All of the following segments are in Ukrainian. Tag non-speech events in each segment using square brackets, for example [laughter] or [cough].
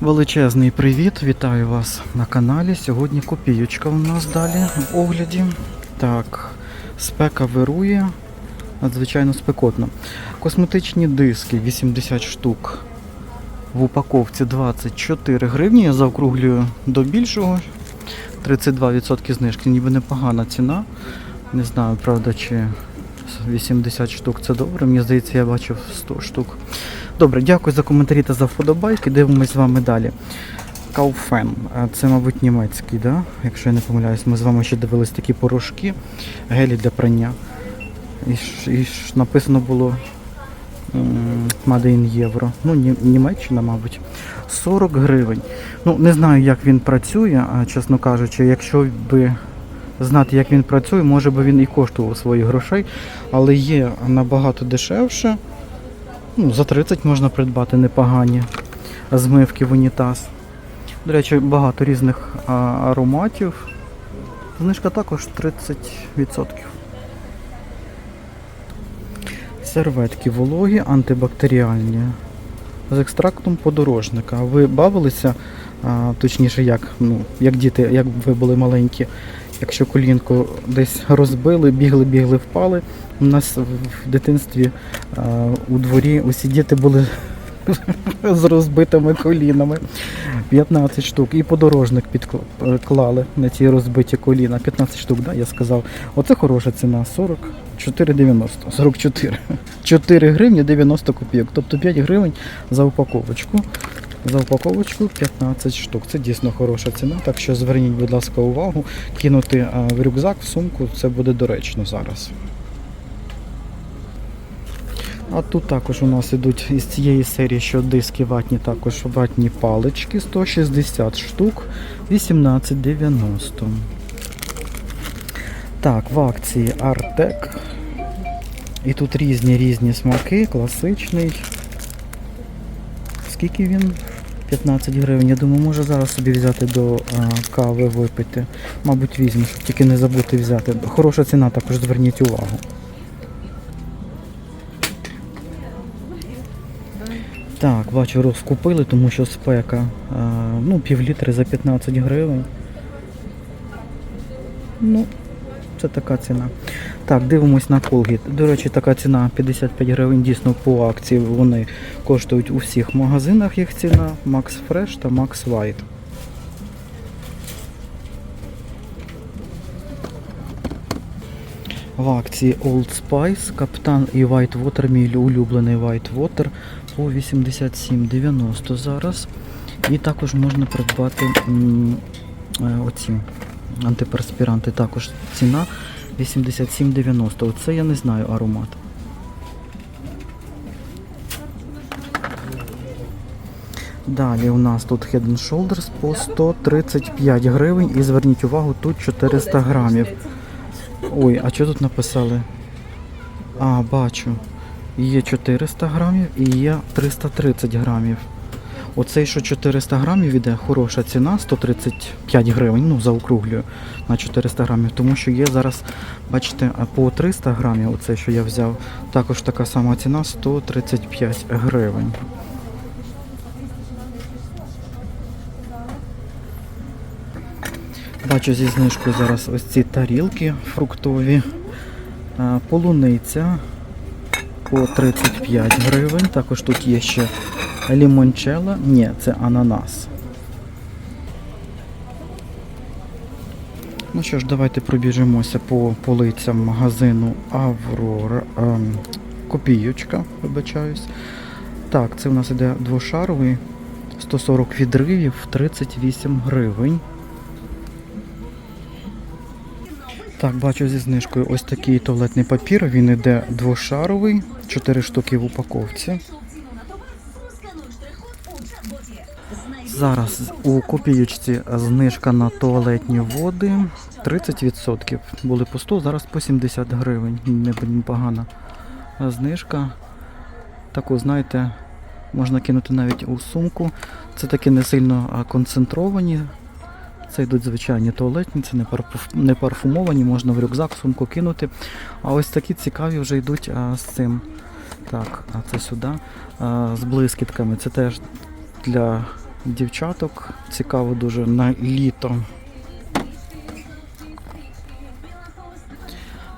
Величезний привіт, вітаю вас на каналі. Сьогодні копіючка у нас далі в огляді. Так, спека вирує, надзвичайно спекотно. Косметичні диски 80 штук. В упаковці 24 гривні. Я заокруглюю до більшого. 32% знижки, ніби непогана ціна. Не знаю, правда, чи 80 штук це добре. Мені здається, я бачив 100 штук. Добре, дякую за коментарі та за вподобайки. Дивимось з вами далі. Кауфен. Це, мабуть, німецький, да? якщо я не помиляюсь. Ми з вами ще дивились такі порошки, гелі для прання. І, ж- і ж написано було Made in Євро. Ну, Німеччина, мабуть. 40 гривень. Ну, не знаю, як він працює, чесно кажучи, якщо би знати, як він працює, може би він і коштував своїх грошей, але є набагато дешевше. Ну, за 30 можна придбати непогані змивки в унітаз. До речі, багато різних ароматів. Знижка також 30%. Серветки вологі, антибактеріальні. З екстрактом подорожника. Ви бавилися, а, точніше, як, ну, як діти, як ви були маленькі, якщо колінку десь розбили, бігли, бігли, впали. У нас в дитинстві а, у дворі усі діти були з розбитими колінами. 15 штук. І подорожник підклали на ці розбиті коліна. 15 штук, да, я сказав. Оце хороша ціна. 44,90. 44. 4 гривні 90 копійок. Тобто 5 гривень за упаковочку. За упаковочку 15 штук. Це дійсно хороша ціна. Так що зверніть, будь ласка, увагу. Кинути в рюкзак, в сумку, це буде доречно зараз. А тут також у нас ідуть із цієї серії, що диски ватні, також ватні палички 160 штук, 18,90. Так, в акції Артек. І тут різні різні смаки, класичний. Скільки він? 15 гривень. Я думаю, можу зараз собі взяти до кави випити. Мабуть, візьму, щоб тільки не забути взяти. Хороша ціна, також зверніть увагу. Так, бачу, розкупили, тому що спека. Ну, пів літри за 15 гривень. Ну, це така ціна. Так, дивимось на Colgate. До речі, така ціна 55 гривень дійсно по акції. Вони коштують у всіх магазинах їх ціна. Max Fresh та Max White. В акції Old Spice, Каптан і White Water, мій улюблений White Water по 87,90 зараз. І також можна придбати м, е, оці антиперспіранти. Також ціна 87,90. Оце я не знаю аромат. Далі у нас тут Head and Shoulders по 135 гривень. І зверніть увагу, тут 400 грамів. Ой, а що тут написали? А, бачу. Є 400 грамів і є 330 грамів. Оцей, що 400 грамів іде, хороша ціна, 135 гривень, ну заокруглюю на 400 грамів, тому що є зараз, бачите, по 300 грамів, оцей, що я взяв, також така сама ціна 135 гривень. Бачу зі знижкою зараз ось ці тарілки фруктові. Полуниця по 35 гривень. Також тут є ще лімончелла. Ні, це ананас. Ну що ж, давайте пробіжимося по полицям магазину Аврора. ем, Копійочка, вибачаюсь. Так, це у нас іде двошаровий. 140 відривів, 38 гривень. Так, бачу зі знижкою ось такий туалетний папір. Він іде двошаровий, 4 штуки в упаковці. Зараз у копійочці знижка на туалетні води 30%. Були по 100, зараз по 70 гривень. Непогана знижка. Таку, знаєте, можна кинути навіть у сумку. Це такі не сильно концентровані. Це йдуть звичайні туалетні, це не, парфумовані, можна в рюкзак, сумку кинути. А ось такі цікаві вже йдуть а, з цим. Так, а це сюди. А, з блискітками. Це теж для дівчаток. Цікаво дуже на літо.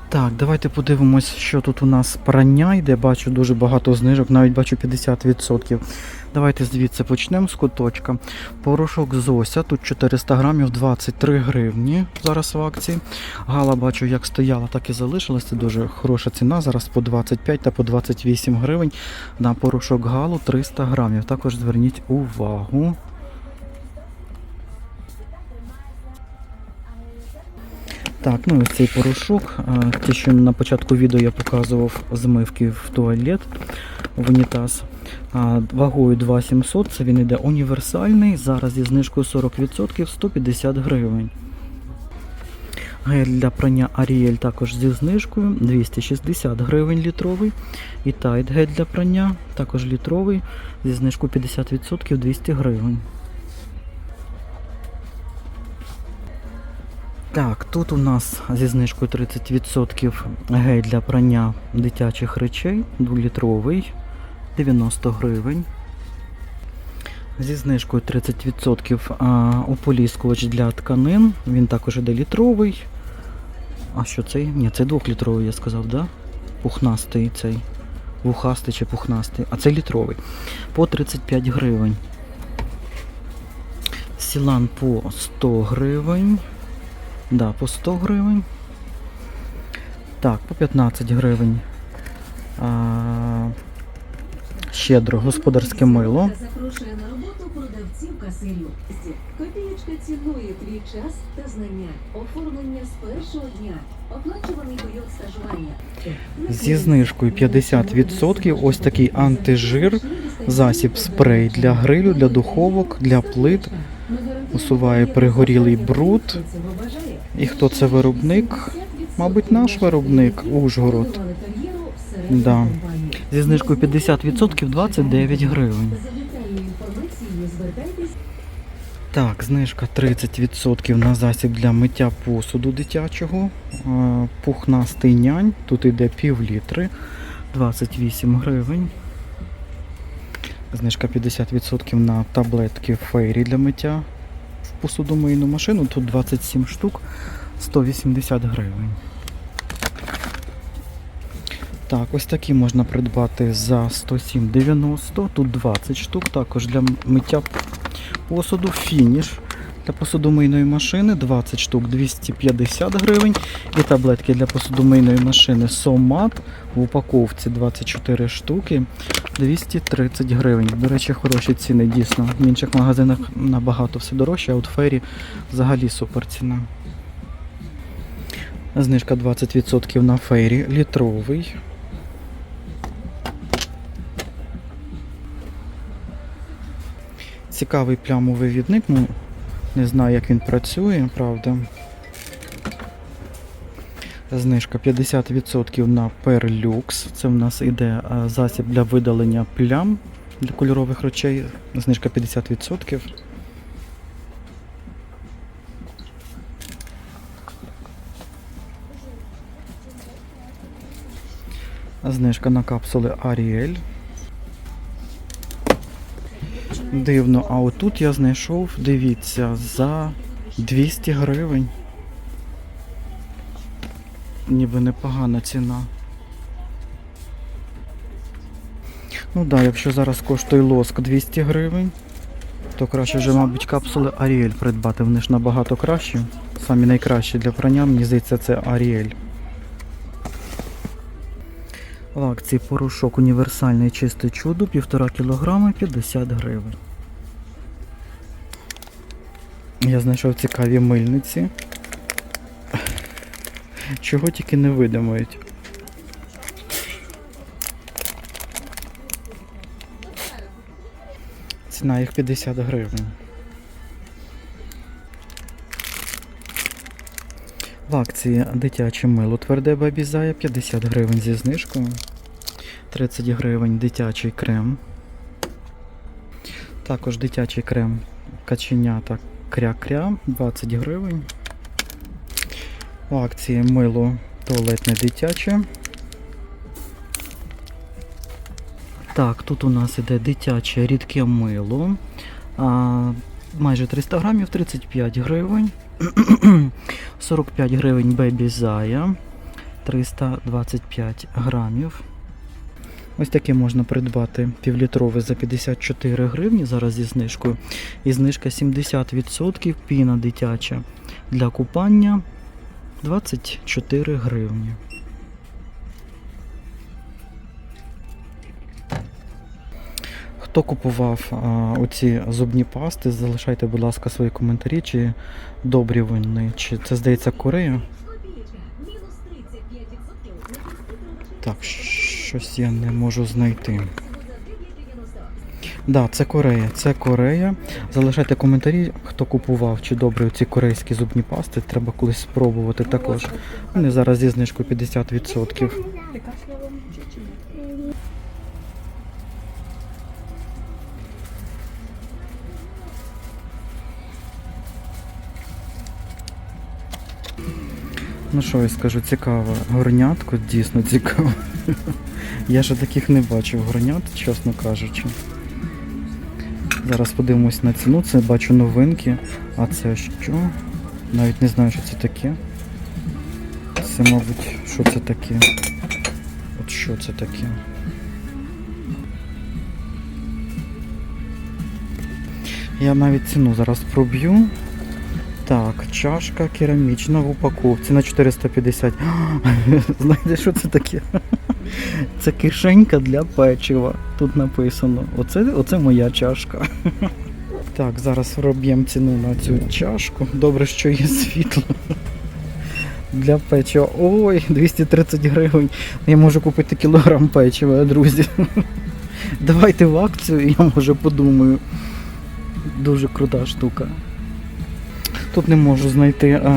Так, давайте подивимось, що тут у нас прання йде. Бачу дуже багато знижок, навіть бачу 50%. Давайте звідси почнемо з куточка. Порошок Зося, тут 400 грамів 23 гривні. Зараз в акції. Гала бачу, як стояла, так і залишилась. Це дуже хороша ціна. Зараз по 25 та по 28 гривень на порошок Галу 300 грамів. Також зверніть увагу. Так, ну ось цей порошок. е, Ті, що на початку відео я показував змивки в туалет, в унітаз. Вагою 2700, це він іде універсальний. Зараз зі знижкою 40% 150 гривень. Гель для прання Ariel також зі знижкою 260 гривень літровий. І Tide гель для прання також літровий зі знижкою 50% 200 гривень. Так, тут у нас зі знижкою 30% гель для прання дитячих речей, 2-літровий, 90 гривень. Зі знижкою 30% ополіскувач для тканин, він також іде літровий. А що цей? Ні, це 2-літровий, я сказав, да? Пухнастий цей. Вухастий чи пухнастий. А це літровий. По 35 гривень. Сілан по 100 гривень. Да, по 100 гривень. Так, по 15 гривень. Щедро господарське мило. Запрошує на роботу продавців касирів. Копієчка цінує твій час та знання. Оформлення з першого дня. Оплачуваний період стажування. Зі знижкою 50% ось такий антижир, засіб спрей для грилю, для духовок, для плит. усуває пригорілий бруд. І хто це виробник? Мабуть, наш виробник Ужгород. Да. Зі знижкою 50% 29 гривень. Так, знижка 30% на засіб для миття посуду дитячого. Пухнастий нянь. Тут йде пів літри, 28 гривень. Знижка 50% на таблетки фейрі для миття в посудомийну машину. Тут 27 штук, 180 гривень. Так, ось такі можна придбати за 107,90. Тут 20 штук, також для миття посуду фініш для посудомийної машини 20 штук 250 гривень. І таблетки для посудомийної машини Сомат в упаковці 24 штуки 230 гривень. До речі, хороші ціни дійсно. В інших магазинах набагато все дорожче, а от фері взагалі супер ціна. Знижка 20% на фейрі, літровий. Цікавий плямовий відник, ну не знаю, як він працює, правда. Знижка 50% на Perlux. Це в нас іде е, засіб для видалення плям для кольорових речей. Знижка 50%. Знижка на капсули Ariel. Дивно, а отут я знайшов, дивіться, за 200 гривень. Ніби непогана ціна. Ну так, да, якщо зараз коштує лоск 200 гривень, то краще вже, мабуть, капсули Ariel придбати. Вони ж набагато кращі. Самі найкращі для прання, мені здається, це Ariel. В акції порошок універсальний чисте чудо 1,5 кг 50 гривень. Я знайшов цікаві мильниці. Чого тільки не видимають. Ціна їх 50 гривень. В акції дитяче мило тверде бабізає 50 гривень зі знижкою. 30 гривень дитячий крем. Також дитячий крем каченята кря-кря 20 гривень. В акції мило туалетне дитяче. Так, тут у нас іде дитяче рідке мило. А, майже 300 грамів 35 гривень. [clears throat] 45 гривень бебі зая 325 грамів. Ось таке можна придбати півлітрове за 54 гривні зараз зі знижкою. І знижка 70% піна дитяча для купання 24 гривні. Хто купував а, оці зубні пасти, залишайте, будь ласка, свої коментарі, чи добрі вони, чи це здається Корея. Копієчка. Мінус 35% на підсвітлювачі. Так, щось я не можу знайти. За 9,90. Да, це Корея. Це Корея. Залишайте коментарі, хто купував чи добре ці корейські зубні пасти. Треба колись спробувати також. Вони зараз зі знижкою 50%. Ну що я скажу, цікаво. Горнятко дійсно цікаво. [laughs] Я ж таких не бачив горнят, чесно кажучи. Зараз подивимось на ціну. Це бачу новинки. А це що? Навіть не знаю, що це таке. Це, мабуть, що це таке? От що це таке? Я навіть ціну зараз проб'ю. Так, чашка керамічна в упаковці на 450. [gasps] Знаєте, що це таке? [laughs] Це кишенька для печива. Тут написано. Оце, оце моя чашка. [laughs] Так, зараз роб'ємо ціну на цю чашку. Добре, що є світло. [laughs] Для печива. Ой, 230 гривень. Я можу купити кілограм печива, друзі. Давайте в акцію, я може подумаю. Дуже крута штука. Тут не можу знайти а,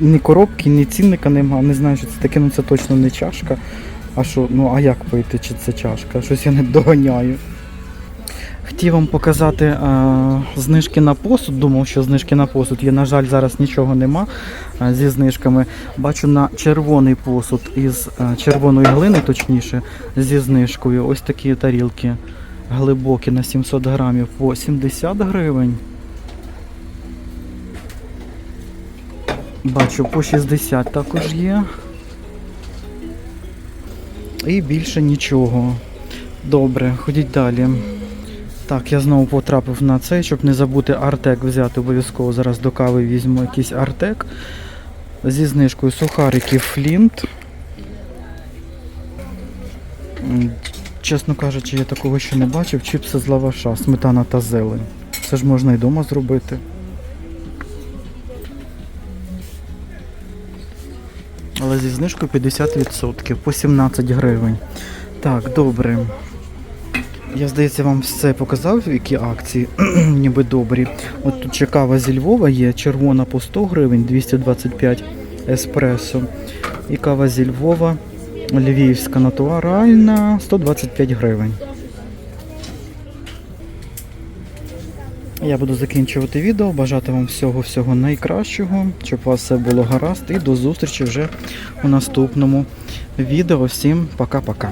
ні коробки, ні цінника нема. Не знаю, що це таке, ну це точно не чашка. А що, ну а як пити, чи це чашка? Щось я не доганяю. Хотів вам показати а, знижки на посуд. Думав, що знижки на посуд є. На жаль, зараз нічого нема а, зі знижками. Бачу на червоний посуд із а, червоної глини, точніше, зі знижкою. Ось такі тарілки глибокі на 700 грамів по 70 гривень. Бачу, по 60 також є. І більше нічого. Добре, ходіть далі. Так, я знову потрапив на цей, щоб не забути артек взяти обов'язково. Зараз до кави візьму якийсь артек. Зі знижкою сухарики Флінт. Чесно кажучи, я такого ще не бачив. Чіпси з лаваша, сметана та зелень. Це ж можна і вдома зробити. Але зі знижкою 50% по 17 гривень. Так, добре. Я, здається, вам все показав, які акції [clears throat] ніби добрі. От тут ще кава зі Львова є, червона по 100 гривень, 225 еспресо. І кава зі Львова, львівська натуральна, 125 гривень. Я буду закінчувати відео, бажати вам всього-всього найкращого, щоб у вас все було гаразд. І до зустрічі вже у наступному відео. Всім пока-пока.